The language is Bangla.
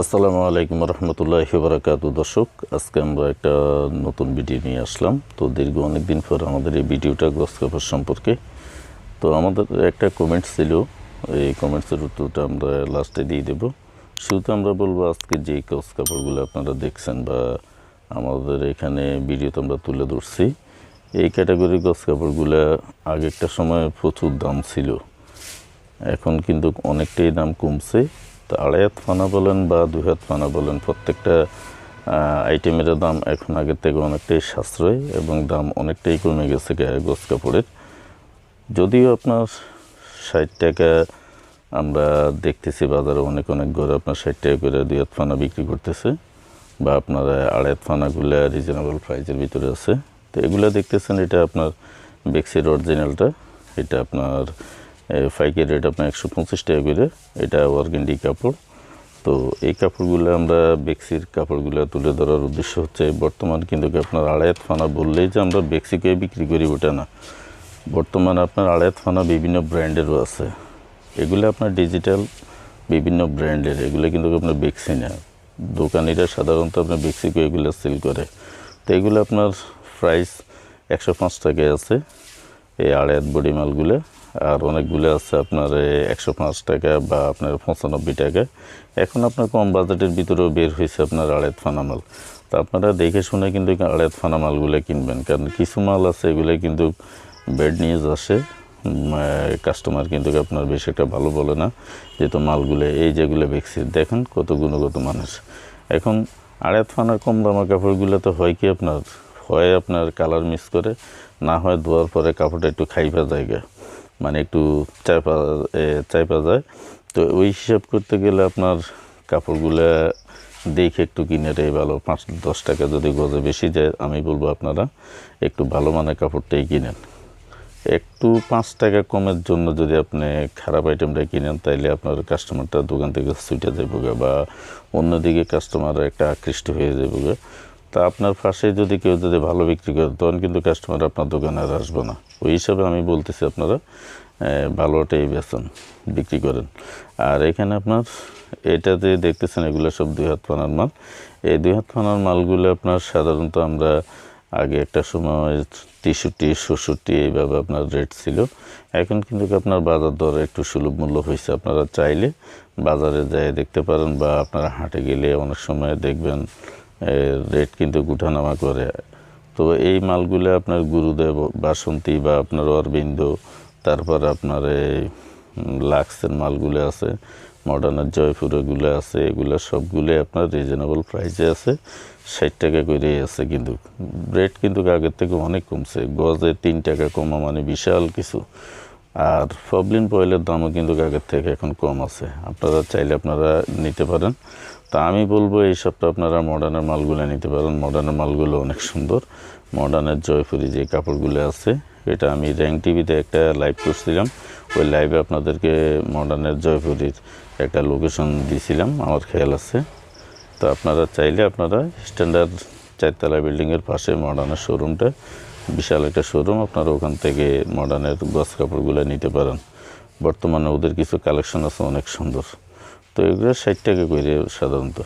আসসালামু আলাইকুম রহমতুল্লাহ বারাকাতু দর্শক, আজকে আমরা একটা নতুন ভিডিও নিয়ে আসলাম। তো দীর্ঘ অনেক দিন পর আমাদের এই ভিডিওটা গস কাপড় সম্পর্কে। তো আমাদের একটা কমেন্ট ছিল, এই কমেন্টসের উত্তরটা আমরা লাস্টে দিয়ে দেব। শুরুতে আমরা বলব, আজকে যে গস কাপড়গুলো আপনারা দেখছেন বা আমাদের এখানে ভিডিওতে আমরা তুলে ধরছি, এই ক্যাটাগরির গস কাপড়গুলো আগে একটা সময় প্রচুর দাম ছিল। এখন কিন্তু অনেকটাই দাম কমছে। তো আড়াই বলেন বা দুই হাত ফানা বলেন প্রত্যেকটা আইটেমের দাম এখন আগের থেকে অনেকটাই সাশ্রয় এবং দাম অনেকটাই কমে গেছে গোস কাপড়ের। যদিও আপনার ষাট টাকা আমরা দেখতেছি বাজারে অনেক অনেক ঘরে আপনার ষাট টাকা করে দুই হাত ফানা বিক্রি করতেছে বা আপনার আড়াই হাত ফানাগুলো রিজনেবল প্রাইসের ভিতরে আছে। তো এগুলো দেখতেছেন, এটা আপনার বেক্সির অরিজিনালটা এটা আপনার ফাইকের রেট আপনার একশো পঁচিশ টাকা করে, এটা ওয়ার্গেন্ডি কাপড়। তো এই কাপড়গুলো আমরা বেক্সির কাপড়গুলো তুলে ধরার উদ্দেশ্য হচ্ছে, বর্তমান কিন্তু আপনার আড়াইয়াত ফানা বললেই যে আমরা বেক্সিকে বিক্রি করি ওটা না। বর্তমানে আপনার আড়াইয়াত ফানা বিভিন্ন ব্র্যান্ডেরও আছে। এগুলো আপনার ডিজিটাল বিভিন্ন ব্র্যান্ডের, এগুলো কিন্তু আপনার বেক্সি না। দোকানিরা সাধারণত আপনার বেক্সিকো এগুলো সেল করে। তো এগুলো আপনার প্রাইস একশো পাঁচ টাকায় আছে। এই আড়াইয়াত বডি মালগুলো। আর অনেকগুলো আছে আপনার একশো পাঁচ টাকা বা আপনার পঁচানব্বই টাকা। এখন আপনার কম বাজেটের ভিতরেও বের হয়েছে আপনার আড়াইত ফানা মাল। তো আপনারা দেখে শুনে কিন্তু আড়াইত ফানা মালগুলো কিনবেন। কারণ কিছু মাল আছে, এগুলো কিন্তু বেড নিউজ আসে। কাস্টমার কিন্তু আপনার বেশ একটা ভালো বলে না যেহেতু মালগুলো এই যেগুলো বেক্সি দেখেন কত গুণগত মানুষ। এখন আড়াইত ফানার কম দামা কাপড়গুলো তো হয় কি আপনার? হয় আপনার কালার মিস করে, না হয় ধোয়ার পরে কাপড়টা একটু খাইফা জায়গা মানে একটু চাইপা চাইপা যায়। তো ওই হিসাব করতে গেলে আপনার কাপড়গুলো দেখে একটু কিনে রে ভালো। পাঁচ, দশ টাকা যদি গজে বেশি যায়, আমি বলব আপনারা একটু ভালো মানের কাপড়টাই কিনেন। একটু পাঁচ টাকা কমের জন্য যদি আপনি খারাপ আইটেমটা কিনেন, তাইলে আপনার কাস্টমারটা দোকান থেকে ছুটে যাবে বা অন্যদিকে কাস্টমার একটা আকৃষ্ট হয়ে যাবে তা আপনার পাশে যদি কেউ যদি ভালো বিক্রি করে, তখন কিন্তু কাস্টমার আপনার দোকানে আর আসবে না। ওই হিসাবে আমি বলতেছি আপনারা ভালোটাই বেচন, বিক্রি করেন। আর এখানে আপনার, এটা যে দেখতেছেন, এগুলো সব দুই হাত ফানার মাল। এই দুই হাত ফানার মালগুলো আপনার সাধারণত আমরা আগে একটা সময় তেষট্টি ষষট্টি এইভাবে আপনার রেট ছিল। এখন কিন্তু আপনার বাজার দর একটু সুলভ মূল্য হয়েছে। আপনারা চাইলে বাজারে যায় দেখতে পারেন বা আপনারা হাটে গেলে অনেক সময় দেখবেন রেট কিন্তু উঠানামা করে। তো এই মালগুলো আপনার গুরুদেব, বাসন্তী বা আপনার অরবিন্দ, তারপর আপনার এই লাক্সের মালগুলো আছে, মডার্নের জয়পুরেগুলো আছে, এগুলো সবগুলো আপনার রিজনেবল প্রাইসে আছে, ষাট টাকা করে আছে কিন্তু। রেট কিন্তু আগের থেকে অনেক কমছে। গজে তিন টাকা কমা মানে বিশাল কিছু। আর ফবলিন পয়েলের দামও কিন্তু আগের থেকে এখন কম আছে। আপনারা চাইলে আপনারা নিতে পারেন। তা আমি বলব এই সবটা আপনারা মডার্নের মালগুলো নিতে পারেন। মডার্নের মালগুলো অনেক সুন্দর। মডার্নের জয়পুরি যে কাপড়গুলো আছে, এটা আমি র্যাং টিভিতে একটা লাইভ করছিলাম। ওই লাইভে আপনাদেরকে মডার্নের জয়পুরির একটা লোকেশন দিয়েছিলাম আমার খেয়াল আছে। তো আপনারা চাইলে আপনারা স্ট্যান্ডার্ড চারতলা বিল্ডিংয়ের পাশে মডার্নের শোরুমটা বিশাল একটা শোরুম আপনারা ওখান থেকে মডার্নের গছ কাপড়গুলো নিতে পারেন। বর্তমানে ওদের কিছু কালেকশন আছে, অনেক সুন্দর। তো এগুলো ষাট টাকা করে সাধারণত।